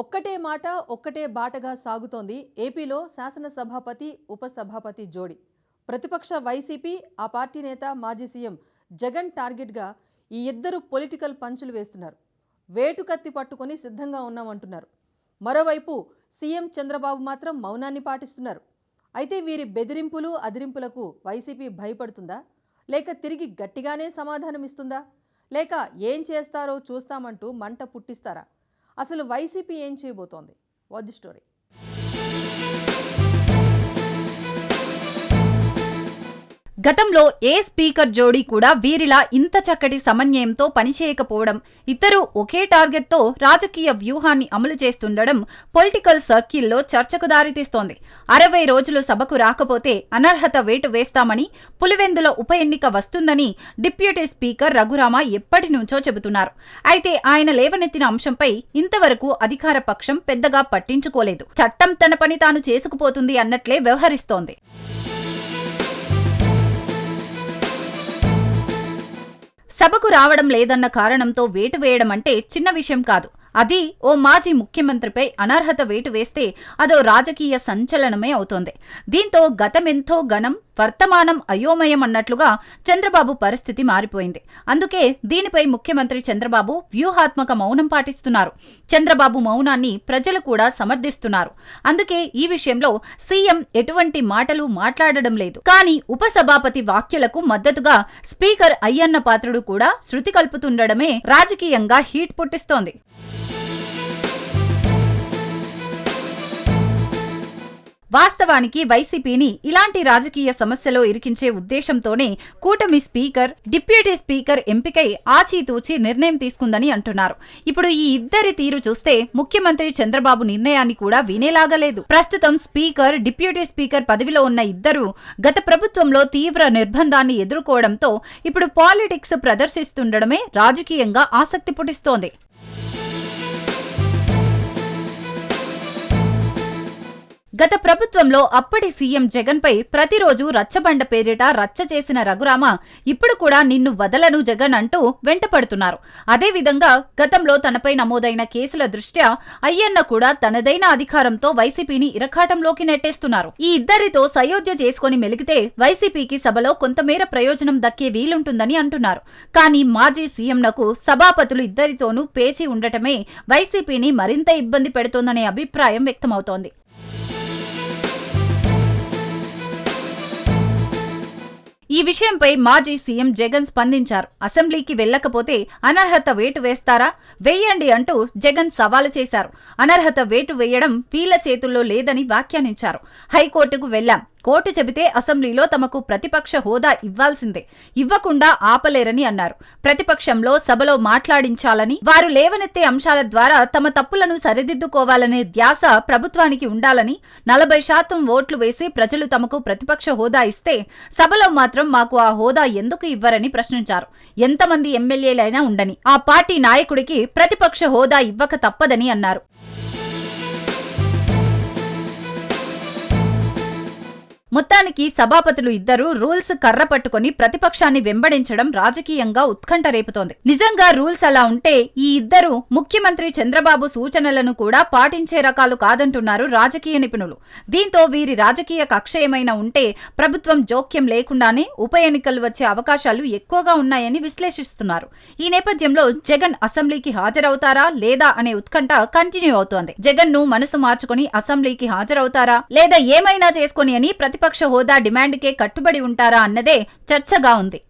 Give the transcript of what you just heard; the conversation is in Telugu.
ఒక్కటే మాట ఒక్కటే బాటగా సాగుతోంది ఏపీలో శాసనసభాపతి ఉపసభాపతి జోడి. ప్రతిపక్ష వైసీపీ ఆ పార్టీ నేత మాజీ సీఎం జగన్ టార్గెట్గా ఈ ఇద్దరు పొలిటికల్ పంచులు వేస్తున్నారు. వేటుకత్తి పట్టుకొని సిద్ధంగా ఉన్నామంటున్నారు. మరోవైపు సీఎం చంద్రబాబు మాత్రం మౌనాన్ని పాటిస్తున్నారు. అయితే వీరి బెదిరింపులు అదిరింపులకు వైసీపీ భయపడుతుందా? లేక తిరిగి గట్టిగానే సమాధానం ఇస్తుందా లేక ఏం చేస్తారో చూస్తామంటూ మంట పుట్టిస్తారా? అసలు వైసీపీ ఏం చేయబోతోంది? వాట్ ది స్టోరీ గతంలో ఏ స్పీకర్ జోడీ కూడా వీరిలా ఇంత చక్కటి సమన్వయంతో పనిచేయకపోవడం ఇద్దరు ఒకే టార్గెట్తో రాజకీయ వ్యూహాన్ని అమలు చేస్తుండడం పొలిటికల్ సర్కిల్లో చర్చకు దారితీస్తోంది. అరవై రోజులు సభకు రాకపోతే అనర్హత వేటు వేస్తామని పులివెందుల ఉప ఎన్నిక వస్తుందని డిప్యూటీ స్పీకర్ రఘురామ ఎప్పటి నుంచో చెబుతున్నారు. అయితే ఆయన లేవనెత్తిన అంశంపై ఇంతవరకు అధికార పక్షం పెద్దగా పట్టించుకోలేదు. చట్టం తన పని తాను చేసుకుపోతుంది అన్నట్లే వ్యవహరిస్తోంది. సభకు రావడం లేదన్న కారణంతో వేటు వేయడం అంటే చిన్న విషయం కాదు. అది ఓ మాజీ ముఖ్యమంత్రిపై అనర్హత వేటు వేస్తే అదో రాజకీయ సంచలనమే అవుతోంది. దీంతో గతమెంతో గణం వర్తమానం అయోమయం అన్నట్లుగా చంద్రబాబు పరిస్థితి మారిపోయింది. అందుకే దీనిపై ముఖ్యమంత్రి చంద్రబాబు వ్యూహాత్మక మౌనం పాటిస్తున్నారు. చంద్రబాబు మౌనాన్ని ప్రజలు కూడా సమర్థిస్తున్నారు. అందుకే ఈ విషయంలో సీఎం ఎటువంటి మాటలు మాట్లాడడం లేదు. కానీ ఉపసభాపతి వాక్యలకు మద్దతుగా స్పీకర్ అయ్యన్న పాత్రుడు కూడా శృతి కల్పుతుండడమే రాజకీయంగా హీట్ పుట్టిస్తోంది. వాస్తవానికి వైసీపీని ఇలాంటి రాజకీయ సమస్యలో ఇరికించే ఉద్దేశంతోనే కూటమి స్పీకర్ డిప్యూటీ స్పీకర్ ఎంపికై ఆచితూచి నిర్ణయం తీసుకుందని అంటున్నారు. ఇప్పుడు ఈ ఇద్దరి తీరు చూస్తే ముఖ్యమంత్రి చంద్రబాబు నిర్ణయాన్ని కూడా వినేలాగలేదు. ప్రస్తుతం స్పీకర్ డిప్యూటీ స్పీకర్ పదవిలో ఉన్న ఇద్దరు గత ప్రభుత్వంలో తీవ్ర నిర్బంధాన్ని ఎదుర్కోవడంతో ఇప్పుడు పాలిటిక్స్ ప్రదర్శిస్తుండడమే రాజకీయంగా ఆసక్తి పుట్టిస్తోంది. గత ప్రభుత్వంలో అప్పటి సీఎం జగన్ పై ప్రతిరోజు రచ్చబండ పేరిట రచ్చ చేసిన రఘురామ ఇప్పుడు కూడా నిన్ను వదలను జగన్ అంటూ వెంటపడుతున్నారు. అదేవిధంగా గతంలో తనపై నమోదైన కేసుల దృష్ట్యా అయ్యన్న కూడా తనదైన అధికారంతో వైసీపీని ఇరకాటంలోకి నెట్టేస్తున్నారు. ఈ ఇద్దరితో సయోధ్య చేసుకుని మెలిగితే వైసీపీకి సభలో కొంతమేర ప్రయోజనం దక్కే వీలుంటుందని అంటున్నారు. కానీ మాజీ సీఎంనకు సభాపతులు ఇద్దరితోనూ పేచి ఉండటమే వైసీపీని మరింత ఇబ్బంది పెడుతోందనే అభిప్రాయం వ్యక్తమవుతోంది. ఈ విషయంపై మాజీ సీఎం జగన్ స్పందించారు. అసెంబ్లీకి వెళ్ళకపోతే అనర్హత వేటు వేస్తారా? వేయండి అంటూ జగన్ సవాలు చేశారు. అనర్హత వేటు వేయడం వీళ్ళ చేతుల్లో లేదని వ్యాఖ్యానించారు. హైకోర్టుకు వెళ్ళాం కోర్టు చెబితే అసెంబ్లీలో తమకు ప్రతిపక్ష హోదా ఇవ్వాల్సిందే. ఇవ్వకుండా ఆపలేరని అన్నారు. ప్రతిపక్షంలో సభలో మాట్లాడించాలని వారు లేవనెత్తే అంశాల ద్వారా తమ తప్పులను సరిదిద్దుకోవాలనే ధ్యాస ప్రభుత్వానికి ఉండాలని నలభై శాతం ఓట్లు వేసి ప్రజలు తమకు ప్రతిపక్ష హోదా ఇస్తే సభలో మాత్రం మాకు ఆ హోదా ఎందుకు ఇవ్వరని ప్రశ్నించారు. ఎంతమంది ఎమ్మెల్యేలైనా ఉండని ఆ పార్టీ నాయకుడికి ప్రతిపక్ష హోదా ఇవ్వక తప్పదని అన్నారు. మొత్తానికి సభాపతులు ఇద్దరు రూల్స్ కర్ర పట్టుకుని ప్రతిపక్షాన్ని వెంబడించడం రాజకీయంగా ఉత్కంఠ రేపుతోంది నిజంగా రూల్స్ అలా ఉంటే ఈ ఇద్దరు ముఖ్యమంత్రి చంద్రబాబు సూచనలను కూడా పాటించే రకాలు కాదంటున్నారు రాజకీయ నిపుణులు. దీంతో వీరి రాజకీయ కక్ష ఏమైనా ఉంటే ప్రభుత్వం జోక్యం లేకుండానే ఉప ఎన్నికలు వచ్చే అవకాశాలు ఎక్కువగా ఉన్నాయని విశ్లేషిస్తున్నారు. ఈ నేపథ్యంలో జగన్ అసెంబ్లీకి హాజరవుతారా లేదా అనే ఉత్కంఠ కంటిన్యూ అవుతోంది. జగన్ను మనసు మార్చుకుని అసెంబ్లీకి హాజరవుతారా లేదా ఏమైనా చేసుకుని అని ప్రతిపక్ష హోదా డిమాండ్కే కట్టుబడి ఉంటారా అన్నదే చర్చగా ఉంది.